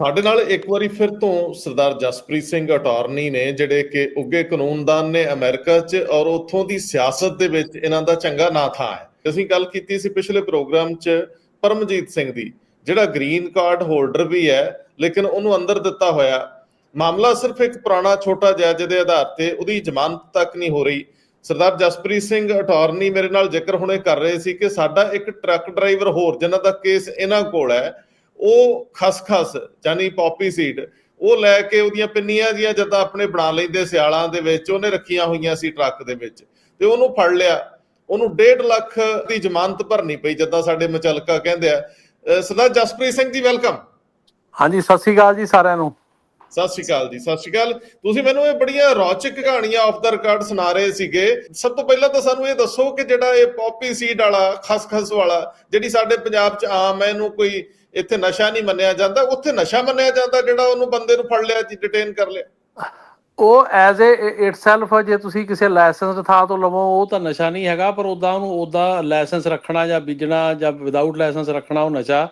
ਸਾਡੇ ਨਾਲ ਇੱਕ ਵਾਰੀ ਫਿਰ ਤੋਂ ਸਰਦਾਰ ਜਸਪ੍ਰੀਤ ਸਿੰਘ ਅਟਾਰਨੀ ਨੇ, ਜਿਹੜੇ ਕਿ ਉੱਗੇ ਕਾਨੂੰਨਦਾਨ ਨੇ ਅਮਰੀਕਾ 'ਚ ਔਰ ਉੱਥੋਂ ਦੀ ਸਿਆਸਤ ਦੇ ਵਿੱਚ ਇਹਨਾਂ ਦਾ ਚੰਗਾ ਨਾਂ ਥਾਂ ਹੈ। ਅਸੀਂ ਗੱਲ ਕੀਤੀ ਸੀ ਪਿਛਲੇ ਪ੍ਰੋਗਰਾਮ 'ਚ ਪਰਮਜੀਤ ਸਿੰਘ ਦੀ, ਜਿਹੜਾ ਗ੍ਰੀਨ ਕਾਰਡ ਹੋਲਡਰ ਵੀ ਹੈ, ਲੇਕਿਨ ਉਹਨੂੰ ਅੰਦਰ ਦਿੱਤਾ ਹੋਇਆ। ਮਾਮਲਾ ਸਿਰਫ ਇੱਕ ਪੁਰਾਣਾ ਛੋਟਾ ਜਿਹਾ ਜਿਹਦੇ ਆਧਾਰ ਤੇ ਉਹਦੀ ਜ਼ਮਾਨਤ ਤੱਕ ਨਹੀਂ ਹੋ ਰਹੀ। ਸਰਦਾਰ ਜਸਪ੍ਰੀਤ ਸਿੰਘ ਅਟਾਰਨੀ ਮੇਰੇ ਨਾਲ ਜ਼ਿਕਰ ਹੁਣੇ ਕਰ ਰਹੇ ਸੀ ਕਿ ਸਾਡਾ ਇੱਕ ਟਰੱਕ ਡਰਾਈਵਰ ਹੋਰ, ਜਿਨ੍ਹਾਂ ਦਾ ਕੇਸ ਇਹਨਾਂ ਕੋਲ ਹੈ ਉਹ ਖਸਖਸ ਯਾਨੀ ਪੌਪੀ ਸੀਡ ਉਹ ਲੈ ਕੇ ਉਹਦੀਆਂ ਪਿੰਨੀਆਂ ਜੀਆਂ ਜਦਾਂ ਆਪਣੇ ਬਣਾ ਲੈਂਦੇ ਸਿਆਲਾਂ ਦੇ ਵਿੱਚ ਉਹਨੇ ਰੱਖੀਆਂ ਹੋਈਆਂ ਸੀ ਟਰੱਕ ਦੇ ਵਿੱਚ। ਤੇ ਉਹਨੂੰ ਫੜ ਲਿਆ। ਉਹਨੂੰ 1.5 ਲੱਖ ਦੀ ਜ਼ਮਾਨਤ ਭਰਨੀ ਪਈ ਜਦਾਂ ਸਾਡੇ ਮਚਲਕਾ ਕਹਿੰਦੇ ਆ। ਸਰਦਾਰ ਜਸਪ੍ਰੀਤ ਸਿੰਘ ਜੀ ਵੈਲਕਮ ਹਾਂਜੀ ਸਤਿ ਸ੍ਰੀ ਅਕਾਲ ਜੀ ਸਾਰਿਆਂ ਨੂੰ। ਸਤਿ ਸ਼੍ਰੀ ਅਕਾਲ ਜੀ ਸਤਿ ਸ਼੍ਰੀ ਅਕਾਲ। ਤੁਸੀਂ ਮੈਨੂੰ ਇਹ ਬੜੀਆਂ ਰੌਚਕ ਕਹਾਣੀਆਂ ਆਫ ਦਾ ਰਿਕਾਰਡ ਸੁਣਾ ਰਹੇ ਸੀਗੇ। ਸਭ ਤੋਂ ਪਹਿਲਾਂ ਤਾਂ ਸਾਨੂੰ ਇਹ ਦੱਸੋ ਕਿ ਜਿਹੜਾ ਇਹ ਪੌਪੀ ਸੀਡ ਵਾਲਾ ਖਸਖਸ ਵਾਲਾ ਜਿਹੜੀ ਸਾਡੇ ਪੰਜਾਬ 'ਚ ਆਮ ਹੈ ਇਹਨੂੰ ਕੋਈ ਇੱਥੇ ਨਸ਼ਾ ਨਹੀਂ ਮੰਨਿਆ ਜਾਂਦਾ, ਉੱਥੇ ਨਸ਼ਾ ਮੰਨਿਆ ਜਾਂਦਾ ਜਿਹੜਾ ਉਹਨੂੰ ਬੰਦੇ ਨੂੰ ਫੜ ਲਿਆ ਜੀ ਡਿਟੇਨ ਕਰ ਲਿਆ। ਉਹ ਐਜ਼ ਅ ਇਟਸੈਲਫ ਜੇ ਤੁਸੀਂ ਕਿਸੇ ਲਾਇਸੈਂਸ ਥਾਂ ਤੋਂ ਲਵੋ, ਉਹ ਤਾਂ ਨਸ਼ਾ ਨਹੀਂ ਹੈਗਾ, ਪਰ ਉਦਾਂ ਉਹਨੂੰ ਉਦਾਂ ਲਾਇਸੈਂਸ ਰੱਖਣਾ ਜਾਂ ਬੀਜਣਾ ਜਾਂ ਵਿਦਆਊਟ ਲਾਇਸੈਂਸ ਰੱਖਣਾ ਉਹ ਨਸ਼ਾ।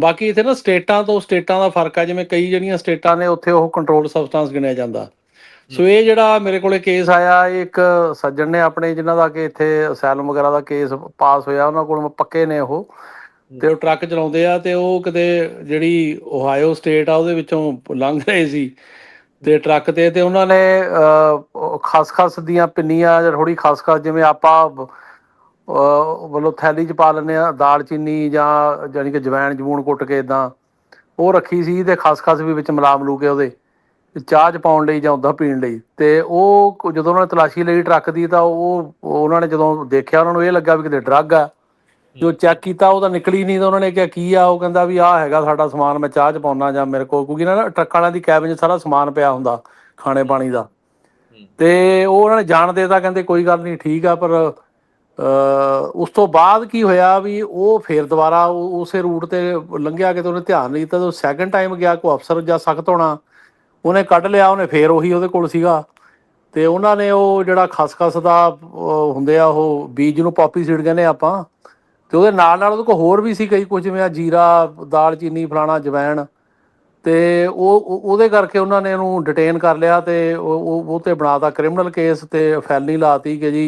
ਬਾਕੀ ਇੱਥੇ ਨਾ ਸਟੇਟਾਂ ਤੋਂ, ਸਟੇਟਾਂ ਦਾ ਫ਼ਰਕ ਆ, ਜਿਵੇਂ ਕਈ ਜਿਹੜੀਆਂ ਸਟੇਟਾਂ ਨੇ, ਉੱਥੇ ਉਹ ਕੰਟਰੋਲ ਸਬਸਟੈਂਸ ਗਿਣਿਆ ਜਾਂਦਾ। ਸੋ ਇਹ ਜਿਹੜਾ ਮੇਰੇ ਕੋਲੇ ਕੇਸ ਆਇਆ, ਇਹ ਇੱਕ ਸੱਜਣ ਨੇ ਆਪਣੇ, ਜਿਨ੍ਹਾਂ ਦਾ ਕਿ ਇੱਥੇ ਅਸੈਲਮ ਵਗੈਰਾ ਦਾ ਕੇਸ ਪਾਸ ਹੋਇਆ, ਉਹਨਾਂ ਕੋਲ ਪੱਕੇ ਨੇ ਉਹ। ਤੇ ਉਹ ਟਰੱਕ ਚਲਾਉਂਦੇ ਆ ਤੇ ਉਹ ਕਿਤੇ ਜਿਹੜੀ ਓਹਾਇਓ ਸਟੇਟ ਆ ਉਹਦੇ ਵਿੱਚੋਂ ਲੰਘ ਰਹੇ ਸੀ। ਤੇ ਟਰੱਕ ਤੇ ਤੇ ਉਹਨਾਂ ਨੇ ਅਹ, ਖਸਖਸ ਦੀਆਂ ਪਿੰਨੀਆਂ ਜਾਂ ਥੋੜੀ ਖਸਖਸ ਜਿਵੇਂ ਆਪਾਂ ਵੱਲੋਂ ਥੈਲੀ ਚ ਪਾ ਲੈਂਦੇ ਆ ਦਾਲ ਚੀਨੀ ਜਾਂ ਜਾਨੀ ਕਿ ਜਵੈਣ ਜਮੂਣ ਕੁੱਟ ਕੇ ਇਦਾਂ ਉਹ ਰੱਖੀ ਸੀ ਤੇ ਖਸਖਸ ਵੀ ਵਿੱਚ ਮਿਲਾ ਮਲੂ ਕੇ ਉਹਦੇ ਚਾਹ ਚ ਪਾਉਣ ਲਈ ਜਾਂ ਉਦਾਂ ਪੀਣ ਲਈ। ਤੇ ਉਹ ਜਦੋਂ ਉਹਨਾਂ ਨੇ ਤਲਾਸ਼ੀ ਲਈ ਟਰੱਕ ਦੀ ਤਾਂ ਉਹ ਉਹਨਾਂ ਨੇ ਜਦੋਂ ਦੇਖਿਆ ਉਹਨਾਂ ਨੂੰ ਇਹ ਲੱਗਾ ਵੀ ਕਿਤੇ ਡਰੱਗ ਆ। ਜੋ ਚੈੱਕ ਕੀਤਾ ਉਹ ਤਾਂ ਨਿਕਲੀ ਨਹੀਂ ਤਾਂ ਉਹਨਾਂ ਨੇ ਕਿਹਾ ਕੀ ਆ? ਉਹ ਕਹਿੰਦਾ ਵੀ ਆਹ ਹੈਗਾ ਸਾਡਾ ਸਮਾਨ ਮੈਂ ਚਾਹ ਚ ਪਾਉਣਾ ਜਾਂ ਮੇਰੇ ਕੋਲ ਕਿਉਂਕਿ ਨਾ ਟਰੱਕਾਂ ਵਾਲਿਆਂ ਦੀ ਕੈਬਿਨ 'ਚ ਸਾਰਾ ਸਮਾਨ ਪਿਆ ਹੁੰਦਾ ਖਾਣੇ ਪਾਣੀ ਦਾ। ਤੇ ਉਹ ਉਹਨਾਂ ਨੇ ਜਾਣ ਦੇਤਾ ਕਹਿੰਦੇ ਕੋਈ ਗੱਲ ਨਹੀਂ ਠੀਕ ਆ ਪਰ ਉਸ ਤੋਂ ਬਾਅਦ ਕੀ ਹੋਇਆ ਵੀ ਉਹ ਫੇਰ ਦੁਬਾਰਾ ਉਸੇ ਰੂਟ ਤੇ ਲੰਘਿਆ ਕਿ ਤੇ ਉਹਨੇ ਧਿਆਨ ਨਹੀਂ ਦਿੱਤਾ ਤੇ ਸੈਕੰਡ ਟਾਈਮ ਗਿਆ ਕੋ ਅਫਸਰ ਜਾਂ ਸਖਤ ਹੋਣਾ ਉਹਨੇ ਕੱਢ ਲਿਆ ਉਹਨੇ ਫੇਰ ਉਹੀ ਉਹਦੇ ਕੋਲ ਸੀਗਾ। ਤੇ ਉਹਨਾਂ ਨੇ ਉਹ ਜਿਹੜਾ ਖਸਖਸ ਦਾ ਹੁੰਦੇ ਆ ਉਹ ਬੀਜ ਨੂੰ ਪੌਪੀ ਸੀਡ ਕਹਿੰਦੇ ਆਪਾਂ ਤੇ ਉਹਦੇ ਨਾਲ ਨਾਲ ਉਹਦੇ ਕੋਲ ਹੋਰ ਵੀ ਸੀ ਕਈ ਕੁਝ ਜਿਵੇਂ ਆ ਜੀਰਾ ਦਾਲ ਚੀਨੀ ਫਲਾਣਾ ਜਵੈਣ ਤੇ ਉਹ ਉਹ- ਉਹਦੇ ਕਰਕੇ ਉਹਨਾਂ ਨੇ ਉਹਨੂੰ ਡਿਟੇਨ ਕਰ ਲਿਆ ਤੇ ਉਹ ਉਹ ਉਹ ਤੇ ਬਣਾਤਾ ਕ੍ਰਿਮੀਨਲ ਕੇਸ ਤੇ ਫੈਲਨੀ ਲਾਤੀ ਕਿ ਜੀ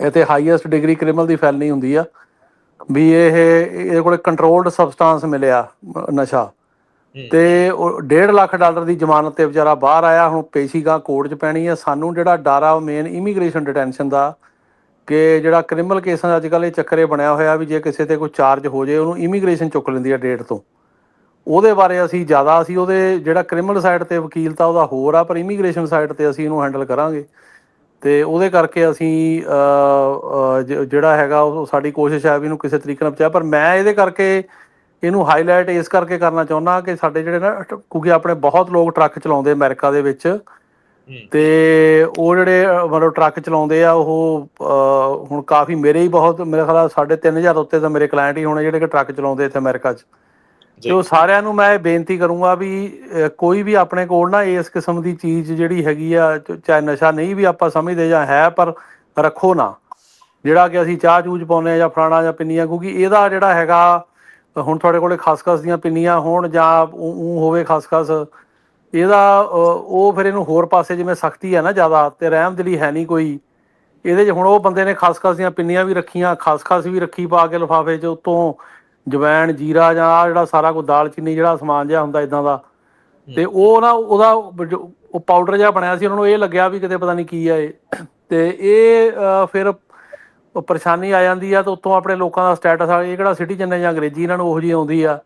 ਇਹ ਤੇ ਹਾਈਐਸਟ ਡਿਗਰੀ ਕ੍ਰਿਮੀਨਲ ਦੀ ਫੈਲਨੀ ਹੁੰਦੀ ਆ ਵੀ ਇਹ ਇਹਦੇ ਕੋਲੇ ਕੰਟਰੋਲਡ ਸਬਸਟੈਂਸ ਮਿਲਿਆ ਨਸ਼ਾ ਤੇ ਉਹ 1.5 ਲੱਖ ਡਾਲਰ ਦੀ ਜ਼ਮਾਨਤ ਤੇ ਵਿਚਾਰਾ ਬਾਹਰ ਆਇਆ ਹੁਣ ਪੇਸ਼ੀਗਾ ਕੋਰਟ 'ਚ ਪੈਣੀ ਆ ਸਾਨੂੰ ਜਿਹੜਾ ਡਰ ਆ ਮੇਨ ਇਮੀਗ੍ਰੇਸ਼ਨ ਡਿਟੈਂਸ਼ਨ ਦਾ ਕਿ ਜਿਹੜਾ ਕ੍ਰਿਮੀਨਲ ਕੇਸਾਂ ਦਾ ਅੱਜ ਕੱਲ੍ਹ ਇਹ ਚੱਕਰੇ ਬਣਿਆ ਹੋਇਆ ਵੀ ਜੇ ਕਿਸੇ ਤੇ ਕੋਈ ਚਾਰਜ ਹੋ ਜੇ ਉਹਨੂੰ ਇਮੀਗ੍ਰੇਸ਼ਨ ਚੁੱਕ ਲੈਂਦੀ ਹੈ ਡੇਟ ਤੋਂ। ਉਹਦੇ ਬਾਰੇ ਅਸੀਂ ਜ਼ਿਆਦਾ ਅਸੀਂ ਉਹਦੇ ਜਿਹੜਾ ਕ੍ਰਿਮੀਨਲ ਸਾਈਡ ਤੇ ਵਕੀਲ ਤਾਂ ਉਹਦਾ ਹੋਰ ਆ, ਪਰ ਇਮੀਗ੍ਰੇਸ਼ਨ ਸਾਈਡ ਤੇ ਅਸੀਂ ਇਹਨੂੰ ਹੈਂਡਲ ਕਰਾਂਗੇ। ਤੇ ਉਹਦੇ ਕਰਕੇ ਅਸੀਂ ਜ- ਜਿਹੜਾ ਹੈਗਾ ਉਹ ਸਾਡੀ ਕੋਸ਼ਿਸ਼ ਹੈ ਵੀ ਇਹਨੂੰ ਕਿਸੇ ਤਰੀਕੇ ਨਾਲ ਪਹੁੰਚਾਇਆ ਪਰ ਮੈਂ ਇਹਦੇ ਕਰਕੇ ਇਹਨੂੰ ਹਾਈਲਾਈਟ ਇਸ ਕਰਕੇ ਕਰਨਾ ਚਾਹੁੰਦਾ ਕਿ ਸਾਡੇ ਜਿਹੜੇ ਨਾ ਕਿਉਂਕਿ ਆਪਣੇ ਬਹੁਤ ਲੋਕ ਟਰੱਕ ਚਲਾਉਂਦੇ ਅਮਰੀਕਾ ਦੇ ਵਿੱਚ। ਤੇ ਉਹ ਜਿਹੜੇ ਮਤਲਬ ਟਰੱਕ ਚਲਾਉਂਦੇ ਆ ਉਹ ਹੁਣ ਕਾਫੀ ਮੇਰੇ ਹੀ ਬਹੁਤ ਮੇਰੇ ਖਿਆਲ ਸਾਢੇ 3000 ਉੱਤੇ ਤਾਂ ਮੇਰੇ ਕਲਾਇੰਟ ਹੀ ਹੋਣੇ ਜਿਹੜੇ ਕਿ ਟਰੱਕ ਚਲਾਉਂਦੇ ਇੱਥੇ ਅਮਰੀਕਾ 'ਚ। ਤੇ ਉਹ ਸਾਰਿਆਂ ਨੂੰ ਮੈਂ ਬੇਨਤੀ ਕਰੂੰਗਾ ਵੀ ਕੋਈ ਵੀ ਆਪਣੇ ਕੋਲ ਨਾ ਇਸ ਕਿਸਮ ਦੀ ਚੀਜ਼ ਜਿਹੜੀ ਹੈਗੀ ਆ ਚਾਹੇ ਨਸ਼ਾ ਨਹੀਂ ਵੀ ਆਪਾਂ ਸਮਝਦੇ ਜਾਂ ਹੈ ਪਰ ਰੱਖੋ ਨਾ। ਜਿਹੜਾ ਕਿ ਅਸੀਂ ਚਾਹ ਚੂਜ ਪਾਉਂਦੇ ਆ ਜਾਂ ਫਲਾਣਾ ਜਾਂ ਪਿੰਨੀਆਂ ਕਿਉਂਕਿ ਇਹਦਾ ਜਿਹੜਾ ਹੈਗਾ ਹੁਣ ਤੁਹਾਡੇ ਕੋਲੇ ਖਸਖਸ ਦੀਆਂ ਪਿੰਨੀਆਂ ਹੋਣ ਜਾਂ ਉਹ ਹੋਵੇ ਖਸਖਸ ਇਹਦਾ ਉਹ ਫਿਰ ਇਹਨੂੰ ਹੋਰ ਪਾਸੇ ਜਿਵੇਂ ਸਖਤੀ ਹੈ ਨਾ ਜ਼ਿਆਦਾ ਤੇ ਰਹਿਮਦਿਲੀ ਹੈ ਨਹੀਂ ਕੋਈ। ਇਹਦੇ 'ਚ ਹੁਣ ਉਹ ਬੰਦੇ ਨੇ ਖਸਖਸ ਦੀਆਂ ਪਿੰਨੀਆਂ ਵੀ ਰੱਖੀਆਂ ਖਸਖਸ ਵੀ ਰੱਖੀ ਪਾ ਕੇ ਲਿਫਾਫੇ 'ਚ ਉਤੋਂ ਜਵੈਣ ਜੀਰਾ ਜਾਂ ਆਹ ਜਿਹੜਾ ਸਾਰਾ ਕੁਝ ਦਾਲ ਚੀਨੀ ਜਿਹੜਾ ਸਮਾਨ ਜਿਹਾ ਹੁੰਦਾ ਇਦਾਂ ਦਾ। ਤੇ ਉਹ ਨਾ ਉਹਦਾ ਜੋ- ਉਹ ਪਾਊਡਰ ਜਿਹਾ ਬਣਿਆ ਸੀ ਉਹਨਾਂ ਨੂੰ ਇਹ ਲੱਗਿਆ ਵੀ ਕਿਤੇ ਪਤਾ ਨਹੀਂ ਕੀ ਆ ਇਹ। ਤੇ ਇਹ ਫਿਰ ਪਰੇਸ਼ਾਨੀ ਆ ਜਾਂਦੀ ਆ ਤੇ ਉੱਤੋਂ ਆਪਣੇ ਲੋਕਾਂ ਦਾ ਸਟੇਟਸ ਆ ਇਹ ਕਿਹੜਾ ਸਿਟੀਜ਼ਨ ਹੈ ਜਾਂ ਅੰਗਰੇਜ਼ੀ ਇਹਨਾਂ ਨੂੰ ਉਹੋ ਜਿਹੀ ਆਉਂਦੀ ਆ।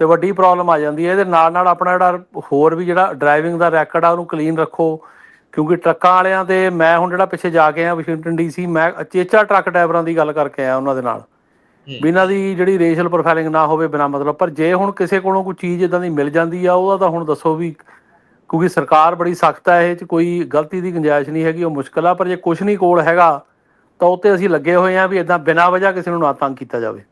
ਤੇ ਵੱਡੀ ਪ੍ਰੋਬਲਮ ਆ ਜਾਂਦੀ ਹੈ। ਇਹਦੇ ਨਾਲ ਨਾਲ ਆਪਣਾ ਜਿਹੜਾ ਹੋਰ ਵੀ ਜਿਹੜਾ ਡਰਾਈਵਿੰਗ ਦਾ ਰੈਕਡ ਆ ਉਹਨੂੰ ਕਲੀਨ ਰੱਖੋ। ਕਿਉਂਕਿ ਟਰੱਕਾਂ ਵਾਲਿਆਂ ਤੇ ਮੈਂ ਹੁਣ ਜਿਹੜਾ ਪਿੱਛੇ ਜਾ ਕੇ ਆਇਆ ਵਾਸ਼ਿੰਗਟਨ ਡੀਸੀ ਮੈਂ ਚੇਚਾ ਟਰੱਕ ਡਰਾਈਵਰਾਂ ਦੀ ਗੱਲ ਕਰਕੇ ਆਇਆ ਉਹਨਾਂ ਦੇ ਨਾਲ। ਵੀ ਇਹਨਾਂ ਦੀ ਜਿਹੜੀ ਰੇਸ਼ਲ ਪ੍ਰੋਫਾਈਲਿੰਗ ਨਾ ਹੋਵੇ ਬਿਨਾ ਮਤਲਬ। ਪਰ ਜੇ ਹੁਣ ਕਿਸੇ ਕੋਲੋਂ ਕੋਈ ਚੀਜ਼ ਇਦਾਂ ਦੀ ਮਿਲ ਜਾਂਦੀ ਆ ਉਹਦਾ ਤਾਂ ਹੁਣ ਦੱਸੋ ਵੀ ਕਿਉਂਕਿ ਸਰਕਾਰ ਬੜੀ ਸਖਤ ਹੈ ਇਹ ਚ ਕੋਈ ਗਲਤੀ ਦੀ ਗੁੰਜਾਇਸ਼ ਨਹੀਂ ਹੈਗੀ ਉਹ ਮੁਸ਼ਕਲ ਆ। ਪਰ ਜੇ ਕੁਝ ਨਹੀਂ ਕੋਲ ਹੈਗਾ ਤਾਂ ਉੱਤੇ ਅਸੀਂ ਲੱਗੇ ਹੋਏ ਆ ਵੀ ਇਦਾਂ ਬਿਨਾਂ ਵਜ੍ਹਾ ਕਿਸੇ ਨੂੰ ਨਾ ਤੰਗ ਕੀਤਾ ਜਾਵੇ।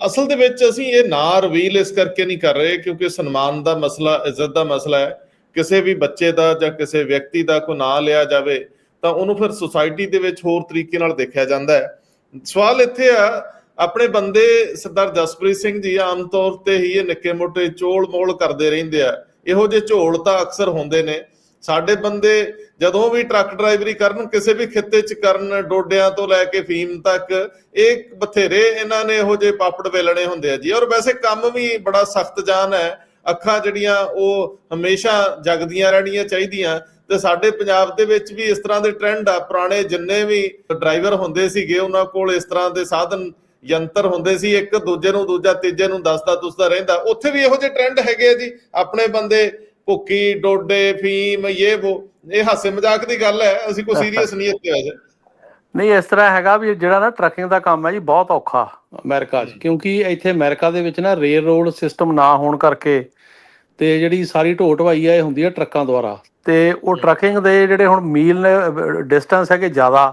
ਅਸਲ ਦੇ ਵਿੱਚ ਅਸੀਂ ਇਹ ਨਾਂ ਰਿਵੀਲ ਇਸ ਕਰਕੇ ਨਹੀਂ ਕਰ ਰਹੇ ਕਿਉਂਕਿ ਸਨਮਾਨ ਦਾ ਮਸਲਾ, ਇੱਜ਼ਤ ਦਾ ਮਸਲਾ ਹੈ। ਕਿਸੇ ਵੀ ਬੱਚੇ ਦਾ ਜਾਂ ਕਿਸੇ ਵਿਅਕਤੀ ਦਾ ਕੋਈ ਨਾਂ ਲਿਆ ਜਾਵੇ ਤਾਂ ਉਹਨੂੰ ਫਿਰ ਸੁਸਾਇਟੀ ਦੇ ਵਿੱਚ ਹੋਰ ਤਰੀਕੇ ਨਾਲ ਦੇਖਿਆ ਜਾਂਦਾ ਹੈ। ਸਵਾਲ ਇੱਥੇ ਆ, ਆਪਣੇ ਬੰਦੇ ਸਰਦਾਰ ਜਸਪ੍ਰੀਤ ਸਿੰਘ ਜੀ ਆਮ ਤੌਰ ਤੇ ਹੀ ਇਹ ਨਿੱਕੇ ਮੋਟੇ ਚੋਲ ਮੋਲ ਕਰਦੇ ਰਹਿੰਦੇ ਆ। ਇਹੋ ਜਿਹੇ ਝੋਲ ਤਾਂ ਅਕਸਰ ਹੁੰਦੇ ਨੇ। ਸਾਡੇ ਬੰਦੇ ਜਦੋਂ ਵੀ ਟਰੱਕ ਡਰਾਈਵਰੀ ਕਰਨ, ਕਿਸੇ ਵੀ ਖਿੱਤੇ 'ਚ ਕਰਨ, ਡੋਡਿਆਂ ਤੋਂ ਲੈ ਕੇ ਫੀਮ ਤੱਕ, ਇਹ ਬਥੇਰੇ ਇਹਨਾਂ ਨੇ ਇਹੋ ਜਿਹੇ ਪਾਪੜ ਵੇਲਣੇ ਹੁੰਦੇ ਆ ਜੀ। ਔਰ ਵੈਸੇ ਕੰਮ ਵੀ ਬੜਾ ਸਖਤ ਜਾਨ ਹੈ। ਅੱਖਾਂ ਜਿਹੜੀਆਂ ਉਹ ਹਮੇਸ਼ਾ ਜਗਦੀਆਂ ਰਹਿਣੀਆਂ ਚਾਹੀਦੀਆਂ। ਤੇ ਸਾਡੇ ਪੰਜਾਬ ਦੇ ਵਿੱਚ ਵੀ ਇਸ ਤਰ੍ਹਾਂ ਦੇ ਟ੍ਰੈਂਡ ਆ। ਪੁਰਾਣੇ ਜਿੰਨੇ ਵੀ ਡਰਾਈਵਰ ਹੁੰਦੇ ਸੀਗੇ, ਉਹਨਾਂ ਕੋਲ ਇਸ ਤਰ੍ਹਾਂ ਦੇ ਸਾਧਨ, ਯੰਤਰ ਹੁੰਦੇ ਸੀ। ਇੱਕ ਦੂਜੇ ਨੂੰ ਦੂਜਾ, ਤੀਜੇ ਨੂੰ ਦੱਸਦਾ ਤੁਸਦਾ ਰਹਿੰਦਾ। ਉੱਥੇ ਵੀ ਇਹੋ ਜਿਹੇ ਟ੍ਰੈਂਡ ਹੈਗੇ ਆ ਜੀ। ਆਪਣੇ ਬੰਦੇ ਭੁੱਕੀ ਡੋਡੇ ਫੀਮ ਇਹ ਉਹ ਇਹ ਹਾਸੇ ਮਜ਼ਾਕ ਦੀ ਗੱਲ ਹੈ ਅਸੀਂ ਕੋਈ ਸੀਰੀਅਸ ਨਹੀਂ ਇੱਥੇ ਵੈਸੇ ਨਹੀਂ ਇਸ ਤਰ੍ਹਾਂ ਹੈਗਾ ਵੀ ਜਿਹੜਾ ਨਾ ਟਰੱਕਿੰਗ ਦਾ ਕੰਮ ਹੈ ਜੀ ਬਹੁਤ ਔਖਾ। ਅਮਰੀਕਾ 'ਚ। ਕਿਉਂਕਿ ਇੱਥੇ ਅਮਰੀਕਾ ਦੇ ਵਿੱਚ ਨਾ ਰੇਲ ਰੋਡ ਸਿਸਟਮ ਨਾ ਹੋਣ ਕਰਕੇ ਤੇ ਜਿਹੜੀ ਸਾਰੀ ਢੋ ਢਵਾਈ ਹੈ ਇਹ ਹੁੰਦੀ ਹੈ ਟਰੱਕਾਂ ਦੁਆਰਾ। ਤੇ ਉਹ ਟਰੱਕਿੰਗ ਦੇ ਜਿਹੜੇ ਹੁਣ ਮੀਲ ਨੇ ਡਿਸਟੈਂਸ ਹੈਗੇ ਜ਼ਿਆਦਾ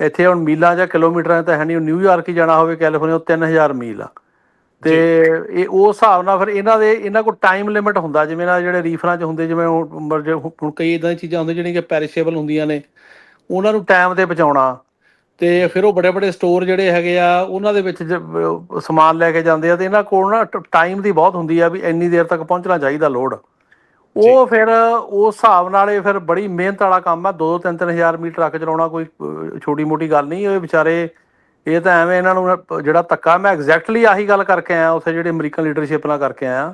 ਇੱਥੇ ਹੁਣ ਮੀਲਾਂ ਜਾਂ ਕਿਲੋਮੀਟਰਾਂ ਤਾਂ ਹੈ ਨਹੀਂ ਨਿਊਯਾਰਕ ਹੀ ਜਾਣਾ ਹੋਵੇ ਕੈਲੀਫੋਰਨੀਆ ਉਹ 3000 ਮੀਲ ਆ। ਤੇ ਇਹ ਉਸ ਹਿਸਾਬ ਨਾਲ ਫਿਰ ਇਹਨਾਂ ਦੇ ਇਹਨਾਂ ਕੋਲ ਟਾਈਮ ਲਿਮਿਟ ਹੁੰਦਾ ਜਿਵੇਂ ਨਾ ਜਿਹੜੇ ਰੀਫਰਾਂ 'ਚ ਹੁੰਦੇ ਜਿਵੇਂ ਹੁਣ ਕਈ ਇਦਾਂ ਦੀਆਂ ਚੀਜ਼ਾਂ ਹੁੰਦੀਆਂ ਜਿਹੜੀਆਂ ਕਿ ਪੈਰਿਸ਼ੇਬਲ ਹੁੰਦੀਆਂ ਨੇ ਉਹਨਾਂ ਨੂੰ ਟਾਈਮ ਤੇ ਪਹੁੰਚਾਉਣਾ ਤੇ ਫਿਰ ਉਹ ਬੜੇ ਬੜੇ ਸਟੋਰ ਜਿਹੜੇ ਹੈਗੇ ਆ ਉਹਨਾਂ ਦੇ ਵਿੱਚ ਸਮਾਨ ਲੈ ਕੇ ਜਾਂਦੇ ਆ ਤੇ ਇਹਨਾਂ ਕੋਲ ਨਾ ਟਾਈਮ ਦੀ ਬਹੁਤ ਹੁੰਦੀ ਆ ਵੀ ਇੰਨੀ ਦੇਰ ਤੱਕ ਪਹੁੰਚਣਾ ਚਾਹੀਦਾ ਲੋਡ। ਉਹ ਫਿਰ ਉਸ ਹਿਸਾਬ ਨਾਲ ਇਹ ਫਿਰ ਬੜੀ ਮਿਹਨਤ ਵਾਲਾ ਕੰਮ ਆ 2-3-3000 ਮੀਟਰ ਟਰੱਕ ਚਲਾਉਣਾ ਕੋਈ ਛੋਟੀ ਮੋਟੀ ਗੱਲ ਨਹੀਂ ਇਹ ਵਿਚਾਰੇ ਇਹ ਤਾਂ ਐਵੇਂ ਇਹਨਾਂ ਨੂੰ ਜਿਹੜਾ ਧੱਕਾ ਮੈਂ ਐਗਜ਼ੈਕਟਲੀ ਆਹੀ ਗੱਲ ਕਰਕੇ ਆਇਆ ਉੱਥੇ ਜਿਹੜੇ ਅਮਰੀਕਨ ਲੀਡਰਸ਼ਿਪ ਨਾਲ ਕਰਕੇ ਆਇਆ।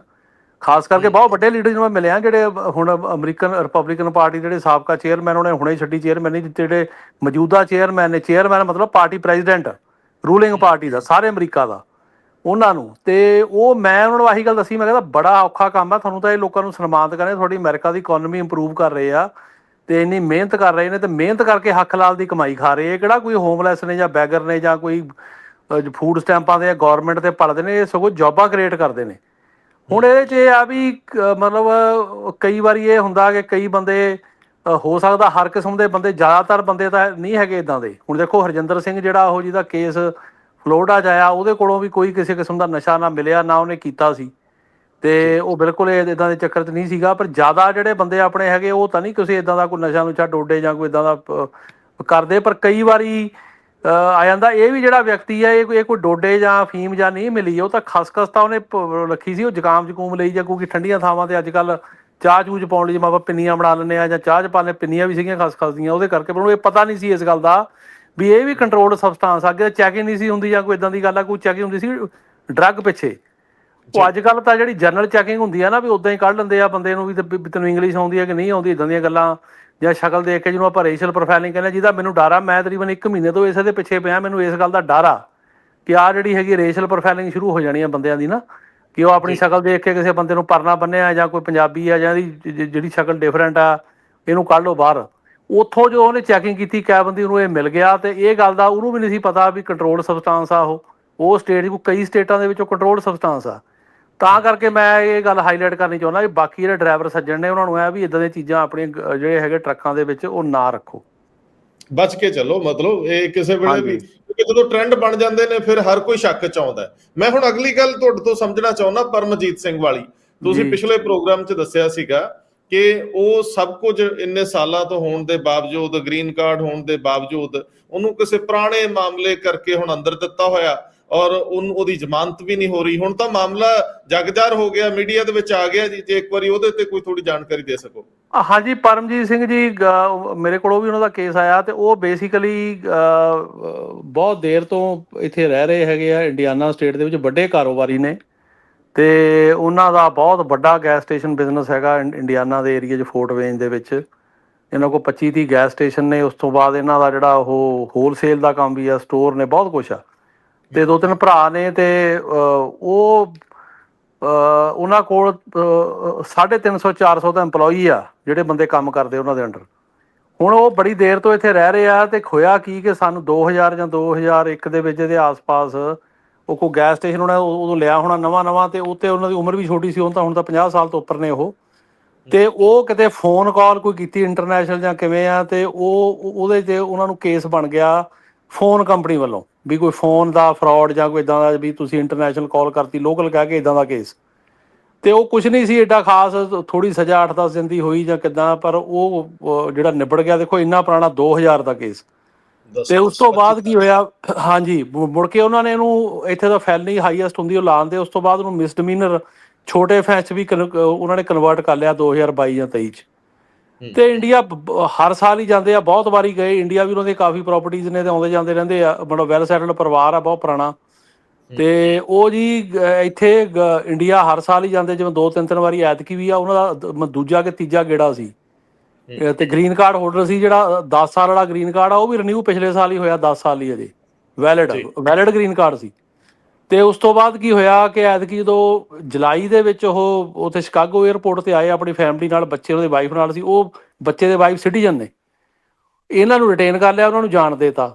ਖਾਸ ਕਰਕੇ ਬਹੁਤ ਵੱਡੇ ਲੀਡਰ ਨੂੰ ਮੈਂ ਮਿਲਿਆ ਜਿਹੜੇ ਹੁਣ ਅਮਰੀਕਨ ਰਿਪਬਲਿਕਨ ਪਾਰਟੀ ਜਿਹੜੇ ਸਾਬਕਾ ਚੇਅਰਮੈਨ ਉਹਨੇ ਹੁਣੇ ਛੱਡੀ ਚੇਅਰਮੈਨ ਨਹੀਂ ਜਿਹੜੇ ਮੌਜੂਦਾ ਚੇਅਰਮੈਨ ਨੇ ਚੇਅਰਮੈਨ ਮਤਲਬ ਪਾਰਟੀ ਪ੍ਰੈਜ਼ੀਡੈਂਟ ਰੂਲਿੰਗ ਪਾਰਟੀ ਦਾ ਸਾਰੇ ਅਮਰੀਕਾ ਦਾ ਉਹਨਾਂ ਨੂੰ। ਤੇ ਉਹ ਮੈਂ ਉਹਨਾਂ ਨੂੰ ਆਹੀ ਗੱਲ ਦੱਸੀ ਮੈਂ ਕਹਿੰਦਾ ਬੜਾ ਔਖਾ ਕੰਮ ਆ ਤੁਹਾਨੂੰ ਤਾਂ ਇਹ ਲੋਕਾਂ ਨੂੰ ਸਨਮਾਨਿਤ ਕਰਨੇ ਤੁਹਾਡੀ ਅਮਰੀਕਾ ਦੀ ਇਕਨੋਮੀ ਇੰਪਰੂਵ ਕਰ ਰਹੇ ਆ। ਤੇ ਇੰਨੀ ਮਿਹਨਤ ਕਰ ਰਹੇ ਨੇ ਤੇ ਮਿਹਨਤ ਕਰਕੇ ਹੱਕ ਲਾਲ ਦੀ ਕਮਾਈ ਖਾ ਰਹੇ ਇਹ ਕਿਹੜਾ ਕੋਈ ਹੋਮਲੈਸ ਨੇ ਜਾਂ ਬੈਗਰ ਨੇ ਜਾਂ ਕੋਈ ਫੂਡ ਸਟੈਂਪਾਂ ਦੇ ਗਵਰਨਮੈਂਟ ਤੇ ਪਲਦੇ ਨੇ, ਇਹ ਸਗੋਂ ਜੌਬਾਂ ਕ੍ਰੀਏਟ ਕਰਦੇ ਨੇ। ਹੁਣ ਇਹਦੇ 'ਚ ਇਹ ਆ ਵੀ ਮਤਲਬ, ਕਈ ਵਾਰੀ ਇਹ ਹੁੰਦਾ ਕਿ ਕਈ ਬੰਦੇ ਹੋ ਸਕਦਾ ਹਰ ਕਿਸਮ ਦੇ ਬੰਦੇ, ਜ਼ਿਆਦਾਤਰ ਬੰਦੇ ਤਾਂ ਨਹੀਂ ਹੈਗੇ ਇਦਾਂ ਦੇ। ਹੁਣ ਦੇਖੋ ਹਰਜਿੰਦਰ ਸਿੰਘ ਜਿਹੜਾ ਉਹ ਜਿਹਦਾ ਕੇਸ ਫਲੋਰਡਾ 'ਚ ਆਇਆ, ਉਹਦੇ ਕੋਲੋਂ ਵੀ ਕੋਈ ਕਿਸੇ ਕਿਸਮ ਦਾ ਨਸ਼ਾ ਨਾ ਮਿਲਿਆ, ਨਾ ਉਹਨੇ ਕੀਤਾ ਸੀ। ਤੇ ਉਹ ਬਿਲਕੁਲ ਇਦਾਂ ਦੇ ਚੱਕਰ 'ਚ ਨਹੀਂ ਸੀਗਾ, ਪਰ ਜ਼ਿਆਦਾ ਜਿਹੜੇ ਬੰਦੇ ਆਪਣੇ ਹੈਗੇ, ਉਹ ਤਾਂ ਨਹੀਂ ਕਿਸੇ ਇਦਾਂ ਦਾ ਕੋਈ ਨਸ਼ਾ ਨੁਸ਼ਾ ਡੋਡੇ ਜਾਂ ਕੋਈ ਇਦਾਂ ਦਾ ਕਰਦੇ, ਪਰ ਕਈ ਵਾਰੀ ਆ ਜਾਂਦਾ, ਇਹ ਵੀ ਜਿਹੜਾ ਵਿਅਕਤੀ ਹੈ ਇਹ ਕੋਈ ਕੋਈ ਡੋਡੇ ਜਾਂ ਫੀਮ ਜਾਂ ਨਹੀਂ ਮਿਲੀ, ਉਹ ਤਾਂ ਖਸਖਸ ਤਾਂ ਉਹਨੇ ਰੱਖੀ ਸੀ, ਉਹ ਜ਼ੁਕਾਮ ਜ਼ੁਕੂਮ ਲਈ ਜਾਂ ਕਿਉਂਕਿ ਠੰਡੀਆਂ ਥਾਵਾਂ ਤੇ ਅੱਜ ਕੱਲ ਚਾਹ ਚੂਹ 'ਚ ਪਾਉਣ ਲਈ ਜਿਵੇਂ ਪਿੰਨੀਆਂ ਬਣਾ ਲੈਂਦੇ ਆ ਜਾਂ ਚਾਹ 'ਚ ਪਾ ਲੈਂਦੇ ਪਿੰਨੀਆਂ ਵੀ ਸੀਗੀਆਂ ਖਸਖਸ ਦੀਆਂ, ਉਹਦੇ ਕਰਕੇ, ਪਰ ਉਹਨੂੰ ਇਹ ਪਤਾ ਨਹੀਂ ਸੀ ਇਸ ਗੱਲ ਦਾ ਵੀ ਇਹ ਵੀ ਕੰਟਰੋਲਡ ਸਬਸਟੈਂਸ ਆ, ਅੱਗੇ ਚੈਕਿੰਗ ਨਹੀਂ ਸੀ ਹੁੰਦੀ ਜਾਂ ਕੋਈ ਇਦਾਂ ਦੀ ਗੱਲ ਆ, ਕੋਈ ਚੈਕਿੰਗ ਹੁੰਦੀ ਸੀ ਡਰੱਗ ਪਿੱਛੇ। ਉਹ ਅੱਜ ਕੱਲ ਤਾਂ ਜਿਹੜੀ ਜਨਰਲ ਚੈਕਿੰਗ ਹੁੰਦੀ ਆ ਨਾ ਵੀ ਉਦਾਂ ਹੀ ਕੱਢ ਲੈਂਦੇ ਆ ਬੰਦੇ ਨੂੰ ਵੀ ਤੇ ਤੈਨੂੰ ਇੰਗਲਿਸ਼ ਆਉਂਦੀ ਹੈ ਕਿ ਨਹੀਂ ਆਉਂਦੀ ਇਦਾਂ ਦੀਆਂ ਗੱਲਾਂ ਜਾਂ ਸ਼ਕਲ ਦੇਖ ਕੇ ਜਿਹਨੂੰ ਆਪਾਂ ਰੇਸ਼ਲ ਪ੍ਰੋਫਾਈਲਿੰਗ ਕਹਿੰਦੇ ਜਿਹਦਾ ਮੈਨੂੰ ਡਰ ਆ ਮੈਂ ਤਕਰੀਬਨ 1 ਮਹੀਨੇ ਤੋਂ ਇਸੇ ਦੇ ਪਿੱਛੇ ਪਿਆ ਮੈਨੂੰ ਇਸ ਗੱਲ ਦਾ ਡਰ ਆ ਕਿ ਆ ਜਿਹੜੀ ਹੈਗੀ ਰੇਸ਼ਲ ਪ੍ਰੋਫਾਈਲਿੰਗ ਸ਼ੁਰੂ ਹੋ ਜਾਣੀ ਆ ਬੰਦਿਆਂ ਦੀ ਨਾ ਕਿ ਉਹ ਆਪਣੀ ਸ਼ਕਲ ਦੇਖ ਕੇ ਕਿਸੇ ਬੰਦੇ ਨੂੰ ਪਰਨਾ ਬੰਨਿਆ ਜਾਂ ਕੋਈ ਪੰਜਾਬੀ ਆ ਜਾਂ ਇਹਦੀ ਜਿਹੜੀ ਸ਼ਕਲ ਡਿਫਰੈਂਟ ਆ ਇਹਨੂੰ ਕੱਢ ਲਓ ਬਾਹਰ। ਉੱਥੋਂ ਜੋ ਉਹਨੇ ਚੈਕਿੰਗ ਕੀਤੀ ਕੈਬਨ ਦੀ ਉਹਨੂੰ ਇਹ ਮਿਲ ਗਿਆ ਤੇ ਇਹ ਗੱਲ ਦਾ ਉਹਨੂੰ ਵੀ ਨਹੀਂ ਸੀ ਪਤਾ ਵੀ ਕੰਟਰੋਲ ਸਬਸਟੈਂਸ ਆ ਉਹ। ਉਹ ਸਟੇਟ ਕੋ ਕਈ ਸਟੇਟਾਂ ਦੇ ਵਿੱਚੋਂ ਕੰਟਰੋਲ ਸਬਸਟੈਂਸ ਆ। ਤਾਂ ਕਰਕੇ ਮੈਂ ਇਹ ਗੱਲ ਹਾਈਲਾਈਟ ਕਰਨੀ ਚਾਹੁੰਦਾ ਕਿ ਬਾਕੀ ਜਿਹੜੇ ਡਰਾਈਵਰ ਸੱਜਣ ਨੇ ਉਹਨਾਂ ਨੂੰ ਇਹ ਵੀ ਇਦਾਂ ਦੀਆਂ ਚੀਜ਼ਾਂ ਆਪਣੀਆਂ ਜਿਹੜੇ ਹੈਗੇ ਟਰੱਕਾਂ ਦੇ ਵਿੱਚ ਉਹ ਨਾ ਰੱਖੋ ਬਚ ਕੇ ਚੱਲੋ ਮਤਲਬ ਇਹ ਕਿਸੇ ਵੇਲੇ। ਵੀ ਕਿਉਂਕਿ ਜਦੋਂ ਟ੍ਰੈਂਡ ਬਣ ਜਾਂਦੇ ਨੇ ਫਿਰ ਹਰ ਕੋਈ ਸ਼ੱਕ ਚ ਆਉਂਦਾ। ਮੈਂ ਹੁਣ ਅਗਲੀ ਗੱਲ ਤੁਹਾਡੇ ਤੋਂ ਸਮਝਣਾ ਚਾਹੁੰਦਾ ਪਰਮਜੀਤ ਸਿੰਘ ਵਾਲੀ ਤੁਸੀਂ। ਪਿਛਲੇ ਪ੍ਰੋਗਰਾਮ 'ਚ ਦੱਸਿਆ ਸੀਗਾ ਕਿ ਉਹ ਸਭ ਕੁਝ ਇੰਨੇ ਸਾਲਾਂ ਤੋਂ ਹੋਣ ਦੇ ਬਾਵਜੂਦ ਗ੍ਰੀਨ ਕਾਰਡ ਹੋਣ ਦੇ ਬਾਵਜੂਦ ਉਹਨੂੰ ਕਿਸੇ ਪੁਰਾਣੇ ਮਾਮਲੇ ਕਰਕੇ ਹੁਣ ਅੰਦਰ ਦਿੱਤਾ ਹੋਇਆ ਔਰ ਉਹਦੀ ਜ਼ਮਾਨਤ ਵੀ ਨਹੀਂ ਹੋ ਰਹੀ। ਹੁਣ ਤਾਂ ਮਾਮਲਾ ਜਗਜਾਰ ਹੋ ਗਿਆ, ਮੀਡੀਆ ਦੇ ਵਿੱਚ ਆ ਗਿਆ ਜੀ। ਜੇ ਇੱਕ ਵਾਰੀ ਉਹਦੇ ਤੇ ਕੋਈ ਥੋੜੀ ਜਾਣਕਾਰੀ ਦੇ ਸਕੋ। ਹਾਂਜੀ, ਪਰਮਜੀਤ ਸਿੰਘ ਜੀ ਮੇਰੇ ਕੋਲ ਵੀ ਉਹਨਾਂ ਦਾ ਕੇਸ ਆਇਆ ਤੇ ਉਹ ਬੇਸਿਕਲੀ ਬਹੁਤ ਦੇਰ ਤੋਂ ਇੱਥੇ ਰਹਿ ਰਹੇ ਹੈਗੇ ਆ ਇੰਡੀਆਨਾ ਸਟੇਟ ਦੇ ਵਿੱਚ, ਵੱਡੇ ਕਾਰੋਬਾਰੀ ਨੇ। ਤੇ ਉਹਨਾਂ ਦਾ ਬਹੁਤ ਵੱਡਾ ਗੈਸ ਸਟੇਸ਼ਨ ਬਿਜ਼ਨਸ ਹੈਗਾ ਇੰ- ਇੰਡੀਆਨਾ ਦੇ ਏਰੀਆ 'ਚ ਫੋਰਟ ਵੇਂਜ ਦੇ ਵਿੱਚ। ਇਹਨਾਂ ਕੋਲ 25 30 ਗੈਸ ਸਟੇਸ਼ਨ ਨੇ, ਉਸ ਤੋਂ ਬਾਅਦ ਇਹਨਾਂ ਦਾ ਜਿਹੜਾ ਉਹ ਹੋਲਸੇਲ ਦਾ ਕੰਮ ਵੀ ਆ ਸਟੋਰ ਨੇ, ਬਹੁਤ ਕੁਝ ਆ। ਤੇ ਦੋ ਤਿੰਨ ਭਰਾ ਨੇ ਤੇ ਉਹ ਉਹਨਾਂ ਕੋਲ 350 400 ਦਾ EMPLOYE ਆ, ਜਿਹੜੇ ਬੰਦੇ ਕੰਮ ਕਰਦੇ ਉਹਨਾਂ ਦੇ ਅੰਡਰ ਹੁਣ ਉਹ ਬੜੀ ਦੇਰ ਤੋਂ ਇੱਥੇ ਰਹਿ ਰਹੇ ਆ ਤੇ ਖੋਇਆ ਕੀ ਕਿ ਸਾਨੂੰ 2000 ਜਾਂ 2001 ਦੇ ਵਿੱਚ ਦੇ ਆਸ-ਪਾਸ ਉਹ ਕੋ ਗੈਸ ਸਟੇਸ਼ਨ ਉਹਨਾਂ ਉਦੋਂ ਲਿਆ ਹੋਣਾ ਨਵਾਂ ਨਵਾਂ ਤੇ ਉੱਤੇ ਉਹਨਾਂ ਦੀ ਉਮਰ ਵੀ ਛੋਟੀ ਸੀ, ਹੁਣ ਤਾਂ ਹੁਣ ਤਾਂ 50 ਸਾਲ ਤੋਂ ਉੱਪਰ ਨੇ ਉਹ। ਤੇ ਉਹ ਕਿਤੇ ਫੋਨ ਕਾਲ ਕੋਈ ਕੀਤੀ ਇੰਟਰਨੈਸ਼ਨਲ ਜਾਂ ਕਿਵੇਂ ਆ, ਤੇ ਉਹ- ਉਹਦੇ ਤੇ ਉਹਨਾਂ ਨੂੰ ਕੇਸ ਬਣ ਗਿਆ। ਫੋਨ ਕੰਪਨੀ ਵੱਲੋਂ ਵੀ ਕੋਈ ਫੋਨ ਦਾ ਫਰਾਡ ਜਾਂ ਕੋਈ ਇਦਾਂ ਦਾ ਵੀ ਤੁਸੀਂ ਇੰਟਰਨੈਸ਼ਨਲ ਕਾਲ ਕਰਤੀ ਲੋਕਲ ਕਹਿ ਕੇ ਇਦਾਂ ਦਾ ਕੇਸ ਤੇ ਉਹ ਕੁਝ ਨਹੀਂ ਸੀ ਏਡਾ ਖਾਸ ਥੋੜੀ ਸਜ਼ਾ 8-10 ਦਿਨ ਦੀ ਹੋਈ ਜਾਂ ਕਿਦਾਂ ਪਰ ਉਹ ਜਿਹੜਾ ਨਿਬੜ ਗਿਆ ਦੇਖੋ ਇੰਨਾ ਪੁਰਾਣਾ 2000 ਦਾ ਕੇਸ ਤੇ ਉਸ ਤੋਂ ਬਾਅਦ ਕੀ ਹੋਇਆ ਹਾਂਜੀ ਮੁੜ ਕੇ ਉਹਨਾਂ ਨੇ ਇਹਨੂੰ ਇੱਥੇ ਦਾ ਫੈਲਨੀ ਹਾਈਐਸਟ ਹੁੰਦੀ ਉਹ ਲਾਣ ਦੇ ਉਸ ਤੋਂ ਬਾਅਦ ਉਹਨੂੰ ਮਿਸਡਮੀਨਰ ਛੋਟੇ ਫੈਂਸ ਵੀ ਉਹਨਾਂ ਨੇ ਕਨਵਰਟ ਕਰ ਲਿਆ 2022 ਜਾਂ 23 ਚ। ਤੇ ਇੰਡੀਆ ਹਰ ਸਾਲ ਹੀ ਜਾਂਦੇ ਆ ਬਹੁਤ ਵਾਰੀ ਗਏ। ਇੰਡੀਆ ਵੀ ਉਹਨਾਂ ਦੇ ਕਾਫੀ ਪ੍ਰਾਪਰਟੀਆਂ ਨੇ ਤੇ ਆਉਂਦੇ ਜਾਂਦੇ ਰਹਿੰਦੇ ਆ। ਬੜਾ ਵੈਲ ਸੈਟਲਡ ਪਰਿਵਾਰ ਆ ਬਹੁਤ ਪੁਰਾਣਾ। ਤੇ ਉਹ ਜੀ ਇੱਥੇ ਇੰਡੀਆ ਹਰ ਸਾਲ ਹੀ ਜਾਂਦੇ ਜਿਵੇਂ ਦੋ ਤਿੰਨ ਤਿੰਨ ਵਾਰੀ ਐਤਕੀ ਵੀ ਆ ਉਹਨਾਂ ਦਾ ਦੂਜਾ ਕਿ ਤੀਜਾ ਗੇੜਾ ਸੀ। ਤੇ ਗ੍ਰੀਨ ਕਾਰਡ ਹੋਲਡਰ ਸੀ ਜਿਹੜਾ 10 ਸਾਲ ਵਾਲਾ ਗ੍ਰੀਨ ਕਾਰਡ ਆ ਉਹ ਵੀ ਰਿਨਿਊ ਪਿਛਲੇ ਸਾਲ ਹੀ ਹੋਇਆ 10 ਸਾਲ ਹੀ ਅਜੇ। ਵੈਲਿਡ। ਵੈਲਿਡ ਗ੍ਰੀਨ ਕਾਰਡ ਸੀ। ਤੇ ਉਸ ਤੋਂ ਬਾਅਦ ਕੀ ਹੋਇਆ ਕਿ ਐਤਕੀ ਜਦੋਂ ਜੁਲਾਈ ਦੇ ਵਿੱਚ ਉਹ ਉੱਥੇ ਸ਼ਿਕਾਗੋ 에ਅਰਪੋਰਟ ਤੇ ਆਏ ਆਪਣੀ ਫੈਮਿਲੀ ਨਾਲ, ਬੱਚੇ ਉਹਦੇ ਵਾਈਫ ਨਾਲ ਸੀ, ਉਹ ਬੱਚੇ ਦੇ ਵਾਈਫ ਸਿਟੀਜ਼ਨ ਨੇ ਇਹਨਾਂ ਨੂੰ ਰਿਟੇਨ ਕਰ ਲਿਆ, ਉਹਨਾਂ ਨੂੰ ਜਾਣ ਦੇਤਾ।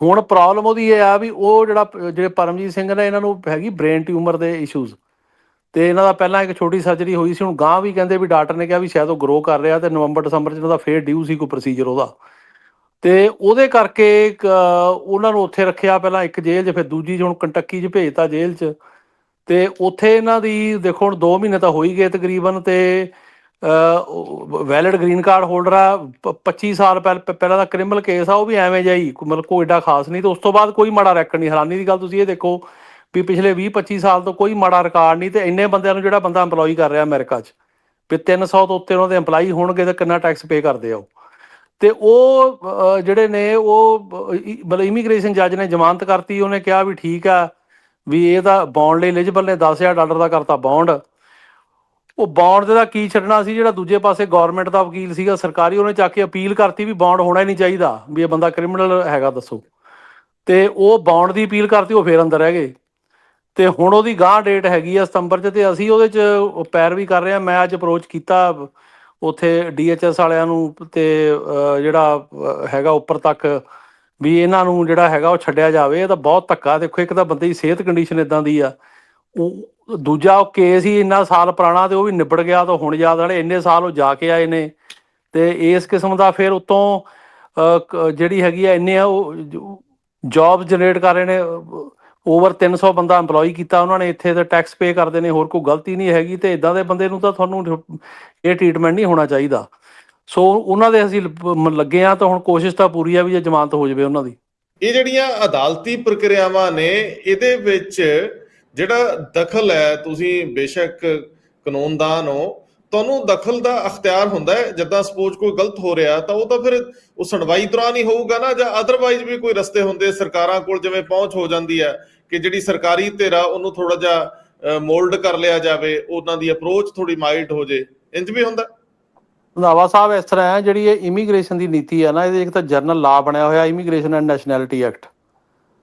ਹੁਣ ਪ੍ਰੋਬਲਮ ਉਹਦੀ ਇਹ ਆ ਵੀ ਉਹ ਜਿਹੜਾ ਜਿਹੜੇ ਪਰਮਜੀਤ ਸਿੰਘ ਨੇ ਇਹਨਾਂ ਨੂੰ ਹੈਗੀ ਬ੍ਰੇਨ ਟਿਊਮਰ ਦੇ ਇਸ਼ੂਜ਼ ਤੇ ਇਹਨਾਂ ਦਾ ਪਹਿਲਾਂ ਇੱਕ ਛੋਟੀ ਸਰਜਰੀ ਹੋਈ ਸੀ, ਹੁਣ ਗਾਂ ਵੀ ਕਹਿੰਦੇ ਵੀ ਡਾਕਟਰ ਨੇ ਕਿਹਾ ਵੀ ਸ਼ਾਇਦ ਉਹ ਗਰੋ ਕਰ ਰਿਹਾ ਤੇ ਨਵੰਬਰ, ਦਸੰਬਰ ਚ ਇਹਨਾਂ ਦਾ ਫੇਰ ਡਿਊ ਸੀ ਕੋਈ ਪ੍ਰੋਸੀਜਰ ਉਹਦਾ। ਤੇ ਉਹਦੇ ਕਰਕੇ ਉਹਨਾਂ ਨੂੰ ਉੱਥੇ ਰੱਖਿਆ ਪਹਿਲਾਂ ਇੱਕ ਜੇਲ੍ਹ 'ਚ, ਫਿਰ ਦੂਜੀ 'ਚ ਹੁਣ ਕੰਟੱਕੀ 'ਚ ਭੇਜਤਾ ਜੇਲ੍ਹ 'ਚ। ਤੇ ਉੱਥੇ ਇਹਨਾਂ ਦੀ, ਦੇਖੋ ਹੁਣ 2 ਮਹੀਨੇ ਤਾਂ ਹੋ ਹੀ ਗਏ ਤਕਰੀਬਨ ਤੇ ਵੈਲਿਡ ਗ੍ਰੀਨ ਕਾਰਡ ਹੋਲਡਰ ਆ। ਪ- 25 ਸਾਲ ਪਹਿਲ ਪਹਿਲਾਂ ਦਾ ਕ੍ਰਿਮੀਨਲ ਕੇਸ ਆ, ਉਹ ਵੀ ਐਵੇਂ ਜਿਹਾ ਹੀ ਮਤਲਬ ਕੋਈ ਏਡਾ ਖਾਸ ਨਹੀਂ। ਤੇ ਉਸ ਤੋਂ ਬਾਅਦ ਕੋਈ ਮਾੜਾ ਰੈਕਡ ਨਹੀਂ, ਹੈਰਾਨੀ ਦੀ ਗੱਲ ਤੁਸੀਂ ਇਹ ਦੇਖੋ ਵੀ ਪਿਛਲੇ 20 25 ਸਾਲ ਤੋਂ ਕੋਈ ਮਾੜਾ ਰਿਕਾਰਡ ਨਹੀਂ ਤੇ ਇੰਨੇ ਬੰਦਿਆਂ ਨੂੰ ਜਿਹੜਾ ਬੰਦਾ EMPLOY ਕਰ ਰਿਹਾ ਅਮਰੀਕਾ 'ਚ। ਵੀ 300 ਤੋਂ ਉੱਤੇ ਉਹਨਾਂ ਦੇ EMPLOYE ਹੋਣਗੇ ਤਾਂ ਕਿੰਨਾ ਟੈਕਸ ਪੇ ਕਰਦੇ ਆ ਉਹ। ਤੇ ਉਹ ਜਿਹੜੇ ਨੇ ਉਹ ਮਤਲਬ ਇਮੀਗ੍ਰੇਸ਼ਨ ਜੱਜ ਨੇ ਜ਼ਮਾਨਤ ਕਰਤੀ, ਉਹਨੇ ਕਿਹਾ ਵੀ ਠੀਕ ਆ, ਵੀ ਇਹ ਤਾਂ ਬੌਂਡ ਲਈ ਐਲੀਜੀਬਲ ਨੇ 10000 ਡਾਲਰ ਦਾ ਕਰਤਾ ਬੌਂਡ ਉਹ ਬੌਂਡ ਦੇ ਦਾ ਕੀ ਛੱਡਣਾ ਸੀ, ਜਿਹੜਾ ਦੂਜੇ ਪਾਸੇ ਗਵਰਨਮੈਂਟ ਦਾ ਵਕੀਲ ਸੀਗਾ, ਸਰਕਾਰੀ ਉਹਨੇ ਚੱਕ ਕੇ ਅਪੀਲ ਕਰਤੀ ਵੀ ਬੌਂਡ ਹੋਣਾ ਹੀ ਨਹੀਂ ਚਾਹੀਦਾ, ਵੀ ਇਹ ਬੰਦਾ ਕ੍ਰਿਮੀਨਲ ਹੈਗਾ, ਦੱਸੋ। ਤੇ ਉਹ ਬੌਂਡ ਦੀ ਅਪੀਲ ਕਰਤੀ, ਉਹ ਫੇਰ ਅੰਦਰ ਰਹਿ ਗਏ। ਤੇ ਹੁਣ ਉਹਦੀ ਗਾਂ ਡੇਟ ਹੈਗੀ ਆ ਸਤੰਬਰ 'ਚ, ਤੇ ਅਸੀਂ ਉਹਦੇ 'ਚ ਪੈਰ ਵੀ ਕਰ ਰਹੇ ਆ, ਮੈਂ ਅੱਜ ਅਪਰੋਚ ਕੀਤਾ ਉੱਥੇ ਡੀਐਚਐਸ ਵਾਲਿਆਂ ਨੂੰ ਤੇ ਜਿਹੜਾ ਹੈਗਾ ਉੱਪਰ ਤੱਕ ਵੀ ਇਹਨਾਂ ਨੂੰ ਜਿਹੜਾ ਹੈਗਾ ਉਹ ਛੱਡਿਆ ਜਾਵੇ, ਇਹ ਤਾਂ ਬਹੁਤ ਧੱਕਾ। ਦੇਖੋ, ਇੱਕ ਤਾਂ ਬੰਦੇ ਦੀ ਸਿਹਤ ਕੰਡੀਸ਼ਨ ਇਦਾਂ ਦੀ ਆ। ਉਹ, ਦੂਜਾ ਉਹ ਕੇਸ ਹੀ ਇੰਨਾ ਸਾਲ ਪੁਰਾਣਾ ਤੇ ਉਹ ਵੀ ਨਿਬੜ ਗਿਆ ਤਾਂ ਹੁਣ ਯਾਦ ਵਾਲੇ ਇੰਨੇ ਸਾਲ ਉਹ ਜਾ ਕੇ ਆਏ ਨੇ। ਤੇ ਇਸ ਕਿਸਮ ਦਾ ਫਿਰ ਉਤੋਂ ਜਿਹੜੀ ਹੈਗੀ ਆ, ਇੰਨੇ ਆ ਉਹ ਜੌਬ ਜਨਰੇਟ ਕਰ ਰਹੇ ਨੇ ਓਵਰ 300 ਬੰਦਾ EMPLOY ਕੀਤਾ ਉਹਨਾਂ ਨੇ, ਇੱਥੇ ਤੇ ਟੈਕਸ ਪੇ ਕਰਦੇ ਨੇ, ਹੋਰ ਕੋਈ ਗਲਤੀ ਨਹੀਂ ਹੈਗੀ ਤੇ ਇਦਾਂ ਦੇ ਬੰਦੇ ਨੂੰ ਤਾਂ ਤੁਹਾਨੂੰ ਇਹ ਟ੍ਰੀਟਮੈਂਟ ਨਹੀਂ ਹੋਣਾ ਚਾਹੀਦਾ। ਸੋ ਉਹਨਾਂ ਦੇ ਅਸੀਂ ਲੱਗੇ ਆ ਤਾਂ ਹੁਣ ਕੋਸ਼ਿਸ਼ ਤਾਂ ਪੂਰੀ ਆ ਵੀ ਜੇ ਜ਼ਮਾਨਤ ਹੋ ਜਾਵੇ ਉਹਨਾਂ ਦੀ। ਇਹ ਜਿਹੜੀਆਂ ਅਦਾਲਤੀ ਪ੍ਰਕਿਰਿਆਵਾਂ ਨੇ, ਇਹਦੇ ਵਿੱਚ ਜਿਹੜਾ ਦਖਲ ਹੈ, ਤੁਸੀਂ ਬੇਸ਼ੱਕ ਕਾਨੂੰਨਦਾਨ ਹੋ ਤੁਹਾਨੂੰ ਦਖਲ ਦਾ ਅਖਤਿਆਰ ਹੁੰਦਾ ਹੈ। ਜਦੋਂ ਸਪੋਜ਼ ਕੋਈ ਗਲਤ ਹੋ ਰਿਹਾ ਤਾਂ ਉਹ ਤਾਂ ਫਿਰ ਉਹ ਸੁਣਵਾਈ ਦੌਰਾਨ ਹੀ ਹੋਊਗਾ ਨਾ ਜਾਂ ਅਦਰਵਾਈਜ਼ ਵੀ ਕੋਈ ਰਸਤੇ ਹੁੰਦੇ ਸਰਕਾਰਾਂ ਕੋਲ ਜਿਵੇਂ ਪਹੁੰਚ ਹੋ ਜਾਂਦੀ ਹੈ ਕਿ ਜਿਹੜੀ ਸਰਕਾਰੀ ਧਿਰਾ ਉਹਨੂੰ ਥੋੜਾ ਜਿਹਾ ਮੋਲਡ ਕਰ ਲਿਆ ਜਾਵੇ ਉਹਨਾਂ ਦੀ ਅਪਰੋਚ ਥੋੜੀ ਮਾਈਲਡ ਹੋ ਜੇ। ਇੰਜ ਵੀ ਹੁੰਦਾ? ਰੰਧਾਵਾ ਸਾਹਿਬ ਇਸ ਤਰ੍ਹਾਂ ਹੈ ਜਿਹੜੀ ਇਹ ਇਮੀਗ੍ਰੇਸ਼ਨ ਦੀ ਨੀਤੀ ਹੈ ਨਾ ਇਹਦੇ ਇੱਕ ਤਾਂ ਜਰਨਲ ਲਾ ਬਣਿਆ ਹੋਇਆ ਇਮੀਗ੍ਰੇਸ਼ਨ ਐਂਡ ਨੈਸ਼ਨੈਲਿਟੀ ਐਕਟ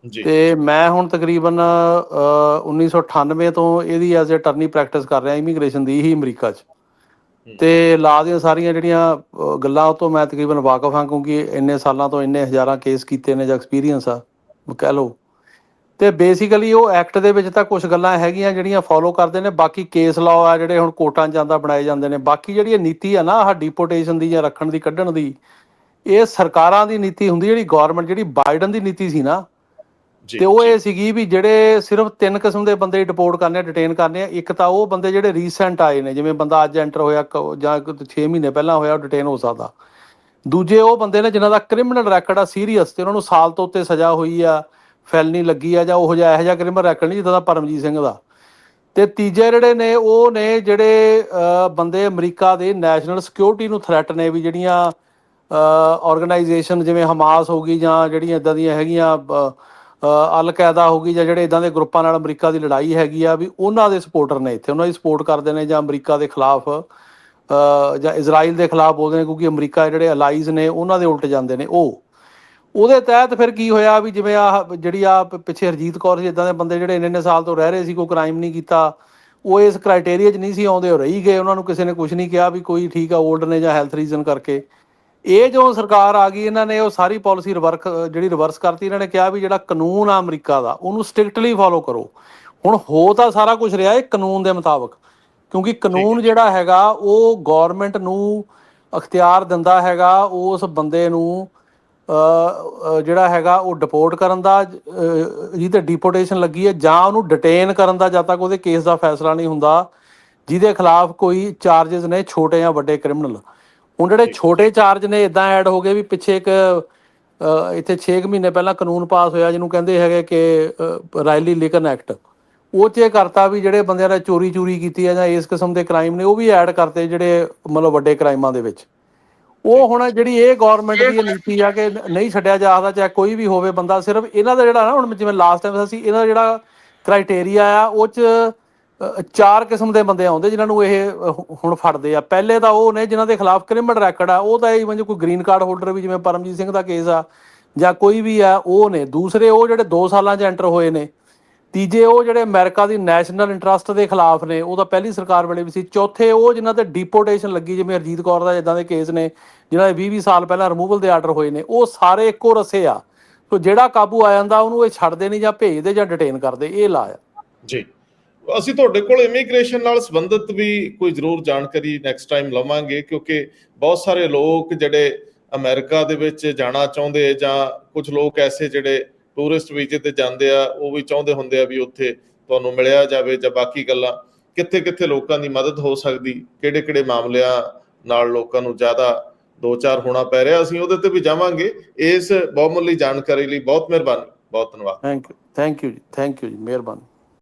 ਜੀ। ਤੇ ਮੈਂ ਹੁਣ ਤਕਰੀਬਨ ਅਹ, 1998 ਤੋਂ ਇਹਦੀ ਐਜ਼ ਅ ਅਟਰਨੀ ਪ੍ਰੈਕਟਿਸ ਕਰ ਰਿਹਾ ਇਮੀਗ੍ਰੇਸ਼ਨ ਦੀ ਹੀ ਅਮਰੀਕਾ 'ਚ। ਤੇ ਲਾ ਦੀਆਂ ਸਾਰੀਆਂ ਜਿਹੜੀਆਂ ਗੱਲਾਂ ਉਹ ਤੋਂ ਮੈਂ ਤਕਰੀਬਨ ਵਾਕਿਫ ਹਾਂ ਕਿਉਂਕਿ ਇੰਨੇ ਸਾਲਾਂ ਤੋਂ ਇੰਨੇ ਹਜ਼ਾਰਾਂ ਕੇਸ ਕੀਤੇ ਨੇ ਜਾਂ ਐਕਸਪੀਰੀਅੰਸ ਆ, ਕਹਿ ਲਓ। ਤੇ ਬੇਸਿਕਲੀ ਉਹ ਐਕਟ ਦੇ ਵਿੱਚ ਤਾਂ ਕੁਝ ਗੱਲਾਂ ਹੈਗੀਆਂ ਜਿਹੜੀਆਂ ਫੋਲੋ ਕਰਦੇ ਨੇ, ਬਾਕੀ ਕੇਸ ਲਾਅ ਆ ਜਿਹੜੇ ਹੁਣ ਕੋਰਟਾਂ 'ਚ ਜਾਂਦਾ ਬਣਾਏ ਜਾਂਦੇ ਨੇ। ਬਾਕੀ ਜਿਹੜੀ ਇਹ ਨੀਤੀ ਆ ਨਾ, ਆਹ ਡਿਪੋਰਟੇਸ਼ਨ ਦੀ ਜਾਂ ਰੱਖਣ ਦੀ, ਕੱਢਣ ਦੀ, ਇਹ ਸਰਕਾਰਾਂ ਦੀ ਨੀਤੀ ਹੁੰਦੀ ਜਿਹੜੀ ਗਵਰਨਮੈਂਟ ਜਿਹੜੀ ਬਾਈਡਨ ਦੀ ਨੀਤੀ ਸੀ ਨਾ ਤੇ ਉਹ ਇਹ ਸੀਗੀ ਵੀ ਜਿਹੜੇ ਸਿਰਫ ਤਿੰਨ ਕਿਸਮ ਦੇ ਬੰਦੇ ਡਿਪੋਰਟ ਕਰਨੇ ਆ ਡਿਟੇਨ ਕਰਨੇ ਆ ਇੱਕ ਤਾਂ ਉਹ ਬੰਦੇ ਜਿਹੜੇ ਰੀਸੈਂਟ ਆਏ ਨੇ ਜਿਵੇਂ ਬੰਦਾ ਅੱਜ ਐਂਟਰ ਹੋਇਆ ਜਾਂ 6 ਮਹੀਨੇ ਪਹਿਲਾਂ ਹੋਇਆ ਉਹ ਡਿਟੇਨ ਹੋ ਸਕਦਾ। ਦੂਜੇ ਉਹ ਬੰਦੇ ਨੇ ਜਿਨ੍ਹਾਂ ਦਾ ਕ੍ਰਿਮੀਨਲ ਰੈਕੋਰਡ ਆ ਸੀਰੀਅਸ ਤੇ ਉਹਨਾਂ ਨੂੰ ਸਾਲ ਤੋਂ ਉੱਤੇ ਸਜ਼ਾ ਹੋਈ ਆ ਫੈਲਨੀ ਲੱਗੀ ਆ ਜਾਂ ਉਹ ਜਿਹਾ ਇਹੋ ਜਿਹਾ ਕ੍ਰਿਮੀਨਲ ਰੈਕੋਰਡ ਨਹੀਂ ਜਿੱਦਾਂ ਦਾ ਪਰਮਜੀਤ ਸਿੰਘ ਦਾ। ਤੇ ਤੀਜੇ ਜਿਹੜੇ ਨੇ ਉਹ ਨੇ ਜਿਹੜੇ ਬੰਦੇ ਅਮਰੀਕਾ ਦੇ ਨੈਸ਼ਨਲ ਸਿਕਿਉਰਿਟੀ ਨੂੰ ਥ੍ਰੈਟ ਨੇ ਵੀ ਜਿਹੜੀਆਂ ਆਰਗੇਨਾਈਜੇਸ਼ਨ ਜਿਵੇਂ ਹਮਾਸ ਹੋ ਗਈ ਜਾਂ ਜਿਹੜੀਆਂ ਇਦਾਂ ਦੀਆਂ ਹੈਗੀਆਂ ਅਲ ਕਾਇਦਾ ਹੋ ਗਈ ਜਾਂ ਜਿਹੜੇ ਇਦਾਂ ਦੇ ਗਰੁੱਪਾਂ ਨਾਲ ਅਮਰੀਕਾ ਦੀ ਲੜਾਈ ਹੈਗੀ ਆ, ਵੀ ਉਹਨਾਂ ਦੇ ਸਪੋਰਟਰ ਨੇ ਇੱਥੇ, ਉਹਨਾਂ ਦੀ ਸਪੋਰਟ ਕਰਦੇ ਨੇ ਜਾਂ ਅਮਰੀਕਾ ਦੇ ਖਿਲਾਫ ਜਾਂ ਇਜ਼ਰਾਈਲ ਦੇ ਖਿਲਾਫ ਬੋਲਦੇ ਨੇ, ਕਿਉਂਕਿ ਅਮਰੀਕਾ ਜਿਹੜੇ ਅਲਾਈਜ਼ ਨੇ, ਉਹਨਾਂ ਦੇ ਉਲਟ ਜਾਂਦੇ ਨੇ ਉਹ। ਉਹਦੇ ਤਹਿਤ ਫਿਰ ਕੀ ਹੋਇਆ ਵੀ ਜਿਵੇਂ ਆ ਜਿਹੜੀ ਆ ਪਿੱਛੇ ਹਰਜੀਤ ਕੌਰ ਸੀ, ਇਦਾਂ ਦੇ ਬੰਦੇ ਜਿਹੜੇ ਇੰਨੇ ਇੰਨੇ ਸਾਲ ਤੋਂ ਰਹਿ ਰਹੇ ਸੀ, ਕੋਈ ਕ੍ਰਾਈਮ ਨਹੀਂ ਕੀਤਾ। ਉਹ ਇਸ ਕ੍ਰਾਈਟੇਰੀਆ 'ਚ ਨਹੀਂ ਸੀ ਆਉਂਦੇ, ਉਹ ਰਹੀ ਗਏ, ਉਹਨਾਂ ਨੂੰ ਕਿਸੇ ਨੇ ਕੁਝ ਨਹੀਂ ਕਿਹਾ ਵੀ ਕੋਈ ਠੀਕ ਆ 올ਡ ਨੇ ਜਾਂ ਹੈਲਥ ਰੀਜ਼ਨ ਕਰਕੇ। ਇਹ ਜੋ ਸਰਕਾਰ ਆ ਗਈ ਇਹਨਾਂ ਨੇ ਉਹ ਸਾਰੀ ਪਾਲਿਸੀ ਰਿਵਰਕ ਜਿਹੜੀ ਰਿਵਰਸ ਕਰਤੀ ਇਹਨਾਂ ਨੇ ਕਿਹਾ ਵੀ ਜਿਹੜਾ ਕਾਨੂੰਨ ਆ ਅਮਰੀਕਾ ਦਾ ਉਹਨੂੰ ਸਟ੍ਰਿਕਟਲੀ ਫਾਲੋ ਕਰੋ। ਹੁਣ ਹੋ ਤਾਂ ਸਾਰਾ ਕੁਝ ਰਿਹਾ ਇਹ ਕਾਨੂੰਨ ਦੇ ਮੁਤਾਬਕ ਕਿਉਂਕਿ ਕਾਨੂੰਨ ਜਿਹੜਾ ਹੈਗਾ ਉਹ ਗਵਰਨਮੈਂਟ ਨੂੰ ਅਖਤਿਆਰ ਦਿੰਦਾ ਹੈਗਾ ਉਸ ਬੰਦੇ ਨੂੰ ਜਿਹੜਾ ਹੈਗਾ ਉਹ ਡਿਪੋਰਟ ਕਰਨ ਦਾ ਜਿਹਦੇ ਡਿਪੋਰਟੇਸ਼ਨ ਲੱਗੀ ਹੈ ਜਾਂ ਉਹਨੂੰ ਡਿਟੇਨ ਕਰਨ ਦਾ ਜਦ ਤੱਕ ਉਹਦੇ ਕੇਸ ਦਾ ਫੈਸਲਾ ਨਹੀਂ ਹੁੰਦਾ ਜਿਹਦੇ ਖਿਲਾਫ ਕੋਈ ਚਾਰजेस ਨੇ ਛੋਟੇ ਜਾਂ ਵੱਡੇ ਕ੍ਰਿਮੀਨਲ ਹੁਣ ਜਿਹੜੇ ਛੋਟੇ ਚਾਰਜ ਨੇ ਇਦਾਂ ਐਡ ਹੋ ਗਏ ਵੀ ਪਿੱਛੇ ਇੱਕ ਇੱਥੇ 6 ਮਹੀਨੇ ਪਹਿਲਾਂ ਕਾਨੂੰਨ ਪਾਸ ਹੋਇਆ ਜਿਹਨੂੰ ਕਹਿੰਦੇ ਹੈਗੇ ਕਿ ਰਾਇਲੀ ਲਿਕਨ ਐਕਟ ਉਹ 'ਚ ਇਹ ਕਰਤਾ ਵੀ ਜਿਹੜੇ ਬੰਦਿਆਂ ਨੇ ਚੋਰੀ ਚੋਰੀ ਕੀਤੀ ਹੈ ਜਾਂ ਇਸ ਕਿਸਮ ਦੇ ਕ੍ਰਾਈਮ ਨੇ ਉਹ ਵੀ ਐਡ ਕਰਤੇ ਜਿਹੜੇ ਮਤਲਬ ਵੱਡੇ ਕ੍ਰਾਈਮਾਂ ਦੇ ਵਿੱਚ। ਉਹ ਹੁਣ ਜਿਹੜੀ ਇਹ ਗਵਰਨਮੈਂਟ ਦੀ ਨੀਤੀ ਆ ਕਿ ਨਹੀਂ ਛੱਡਿਆ ਜਾ ਸਕਦਾ ਚਾਹੇ ਕੋਈ ਵੀ ਹੋਵੇ ਬੰਦਾ ਸਿਰਫ ਇਹਨਾਂ ਦਾ ਜਿਹੜਾ ਨਾ ਹੁਣ ਜਿਵੇਂ ਲਾਸਟ ਟਾਈਮ ਅਸੀਂ ਇਹਨਾਂ ਦਾ ਜਿਹੜਾ ਕ੍ਰਾਈਟੇਰੀਆ ਆ ਉਹ 'ਚ ਚਾਰ ਕਿਸਮ ਦੇ ਬੰਦੇ ਆਉਂਦੇ ਜਿਨ੍ਹਾਂ ਨੂੰ ਇਹ ਹੁਣ ਫੜਦੇ ਆ। ਪਹਿਲੇ ਤਾਂ ਉਹ ਨੇ ਜਿਨ੍ਹਾਂ ਦੇ ਖਿਲਾਫ ਕ੍ਰਿਮੀਨਲ ਰੈਕੋਰਡ ਆ, ਉਹ ਤਾਂ ਇਹ ਜਿਵੇਂ ਕੋਈ ਗ੍ਰੀਨ ਕਾਰਡ ਹੋਲਡਰ ਵੀ ਜਿਵੇਂ ਪਰਮਜੀਤ ਸਿੰਘ ਦਾ ਕੇਸ ਆ, ਜਾਂ ਕੋਈ ਵੀ ਆ, ਉਹ ਨੇ। ਦੂਸਰੇ ਉਹ ਜਿਹੜੇ 2 ਸਾਲਾਂ 'ਚ ਐਂਟਰ ਹੋਏ ਨੇ। ਤੀਜੇ ਉਹ ਜਿਹੜੇ ਅਮਰੀਕਾ ਦੀ ਨੈਸ਼ਨਲ ਇੰਟਰਸਟ ਦੇ ਖਿਲਾਫ ਨੇ, ਉਹ ਤਾਂ ਪਹਿਲੀ ਸਰਕਾਰ ਵੇਲੇ ਵੀ ਸੀ। ਚੌਥੇ ਉਹ ਜਿਨ੍ਹਾਂ ਤੇ ਡਿਪੋਰਟੇਸ਼ਨ ਲੱਗੀ, ਜਿਵੇਂ ਅਰਜੀਤ ਕੌਰ ਦਾ ਇਦਾਂ ਦੇ ਕੇਸ ਨੇ, ਜਿਨ੍ਹਾਂ ਦੇ 20-20 ਸਾਲ ਪਹਿਲਾਂ ਰਿਮੂਵਲ ਦੇ ਆਰਡਰ ਹੋਏ ਨੇ, ਉਹ ਸਾਰੇ ਇੱਕੋ ਰਸੇ ਆ। ਸੋ ਜਿਹੜਾ ਕਾਬੂ ਆ ਜਾਂਦਾ, ਉਹਨੂੰ ਇਹ ਛੱਡਦੇ ਨਹੀਂ ਜਾਂ ਭੇਜਦੇ ਜਾਂ ਡਿਟੇਨ ਕਰਦੇ, ਇਹ ਲਾ ਆ। ਜੀ। ਅਸੀਂ ਤੁਹਾਡੇ ਕੋਲ ਇਮੀਗ੍ਰੇਸ਼ਨ ਨਾਲ ਸੰਬੰਧਿਤ ਵੀ ਕੋਈ ਜ਼ਰੂਰ ਜਾਣਕਾਰੀ ਨੈਕਸਟ ਟਾਈਮ ਲਵਾਂਗੇ, ਕਿਉਂਕਿ ਬਹੁਤ ਸਾਰੇ ਲੋਕ ਜਿਹੜੇ ਅਮਰੀਕਾ ਦੇ ਵਿੱਚ ਜਾਣਾ ਚਾਹੁੰਦੇ ਜਾਂ ਕੁਝ ਲੋਕ ਐਸੇ ਜਿਹੜੇ ਟੂਰਿਸਟ ਵੀਜ਼ੇ ਤੇ ਜਾਂਦੇ ਆ, ਉਹ ਵੀ ਚਾਹੁੰਦੇ ਹੁੰਦੇ ਆ ਵੀ ਉੱਥੇ ਤੁਹਾਨੂੰ ਮਿਲਿਆ ਜਾਵੇ ਜਾਂ ਬਾਕੀ ਗੱਲਾਂ ਕਿੱਥੇ ਕਿੱਥੇ ਲੋਕਾਂ ਦੀ ਮਦਦ ਹੋ ਸਕਦੀ ਕਿਹੜੇ ਕਿਹੜੇ ਮਾਮਲਿਆਂ ਨਾਲ ਲੋਕਾਂ ਨੂੰ ਜ਼ਿਆਦਾ ਦੋ ਚਾਰ ਹੋਣਾ ਪੈ ਰਿਹਾ, ਅਸੀਂ ਉਹਦੇ ਤੇ ਵੀ ਜਾਵਾਂਗੇ। ਇਸ ਬਹੁਮੁੱਲੀ ਜਾਣਕਾਰੀ ਲਈ ਬਹੁਤ ਮਿਹਰਬਾਨੀ, ਬਹੁਤ ਧੰਨਵਾਦ। ਥੈਂਕ ਯੂ ਥੈਂਕ ਯੂ ਜੀ ਥੈਂਕ ਯੂ ਜੀ, ਮਿਹਰਬਾਨੀ।